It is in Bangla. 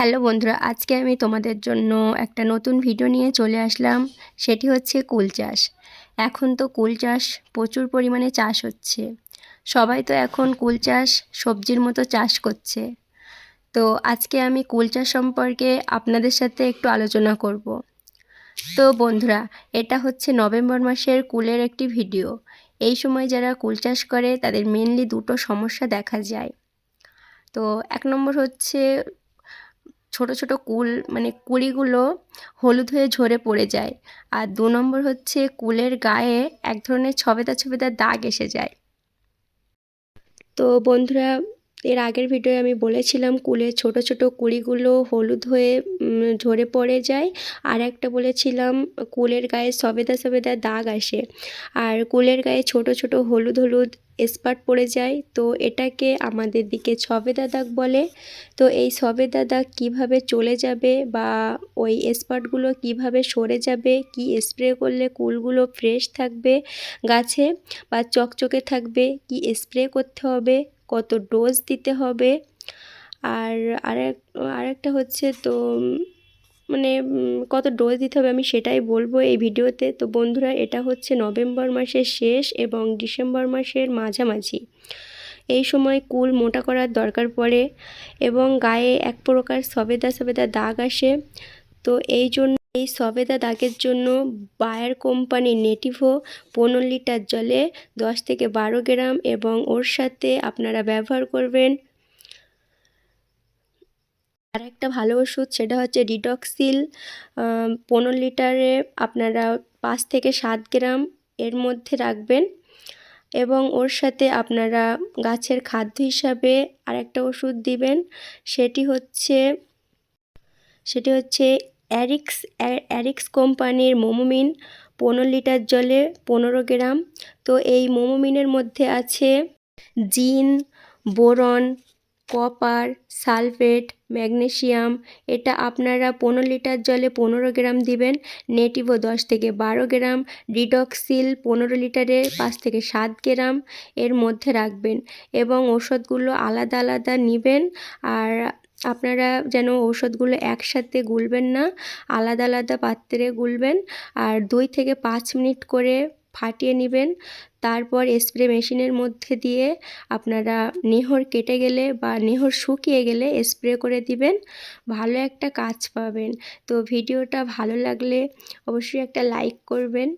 হ্যালো বন্ধুরা, আজকে আমি তোমাদের জন্য একটা নতুন ভিডিও নিয়ে চলে আসলাম। সেটি হচ্ছে কুল চাষ। এখন তো কুল চাষ প্রচুর পরিমাণে চাষ হচ্ছে। সবাই তো এখন কুল চাষ সবজির মতো চাষ করছে। তো আজকে আমি কুল চাষ সম্পর্কে আপনাদের সাথে একটু আলোচনা করব। তো বন্ধুরা, এটা হচ্ছে নভেম্বর মাসের কুলের একটি ভিডিও এই সময় যারা কুল চাষ করে, তাদের মেনলি দুটো সমস্যা দেখা যায়। তো এক নম্বর হচ্ছে ছোট ছোট কুল মানে কুড়িগুলো হলুদ হয়ে ঝরে পড়ে যায়। আর দু নম্বর হচ্ছে কুলের গায়ে এক ধরনের ছবেদা ছবেদা দাগ এসে যায়। তো বন্ধুরা এর আগের ভিডিওয়ে আমি বলেছিলাম কুলের ছোট ছোট কুড়িগুলো হলুদ হয়ে ঝরে পড়ে যায়। আর একটা বলেছিলাম কুলের গায়ে সবেদা সবেদা দাগ আসে। আর কুলের গায়ে ছোট ছোট হলুদ হলুদ স্পট পড়ে যায়। তো এটাকে আমাদের দিকে সবেদা দাগ বলে। তো এই সবেদা দাগ কীভাবে চলে যাবে বা ওই স্পটগুলো কীভাবে সরে যাবে, কি স্প্রে করলে কুলগুলো ফ্রেশ থাকবে গাছে বা চকচকে থাকবে, কি স্প্রে করতে হবে কত ডোজ দিতে হবে। আর আরেক, আরেকটা হচ্ছে তো মানে কত ডোজ দিতে হবে আমি সেটাই বলব এই ভিডিওতে। তো বন্ধুরা, এটা হচ্ছে নভেম্বর মাসের শেষ এবং ডিসেম্বর মাসের মাঝামাঝি। এই সময় কুল মোটা করার দরকার পড়ে এবং গায়ে এক প্রকার সবেদা সবেদা দাগ আসে। তো এই জন্য এই সবেদা দাগের জন্য বায়ার কোম্পানি নেটিভো পনেরো লিটার জলে দশ থেকে বারো গ্রাম এবং ওর সাথে আপনারা ব্যবহার করবেন। আর একটা ভালো ওষুধ সেটা হচ্ছে ডিটক্সিল পনেরো লিটারে আপনারা পাঁচ থেকে সাত গ্রাম এর মধ্যে রাখবেন এবং ওর সাথে আপনারা গাছের খাদ্য হিসাবে আরেকটা ওষুধ দিবেন। সেটি হচ্ছে সেটি হচ্ছে অ্যারিক্স অ্যারিক্স কোম্পানির মোমোমিন পনেরো লিটার জলে পনেরো গ্রাম। তো এই মোমোমিনের মধ্যে আছে জিন, বোরন, কপার, সালফেট, ম্যাগনেশিয়াম। এটা আপনারা পনেরো লিটার জলে পনেরো গ্রাম দিবেন। নেটিভো দশ থেকে বারো গ্রাম। ডিডক্সিল পনেরো লিটারে পাঁচ থেকে সাত গ্রাম এর মধ্যে রাখবেন এবং ওষুধগুলো আলাদা আলাদা নেবেন। আর আপনারা যেন ঔষধগুলো একসাথে গুলবেন না, আলাদা আলাদা পাত্রে গুলবেন আর দুই থেকে পাঁচ মিনিট করে ফাটিয়ে নেবেন। তারপর স্প্রে মেশিনের মধ্যে দিয়ে আপনারা নেহর কেটে গেলে বা নেহর শুকিয়ে গেলে স্প্রে করে দিবেন, ভালো একটা কাজ পাবেন। তো ভিডিওটা ভালো লাগলে অবশ্যই একটা লাইক করবেন।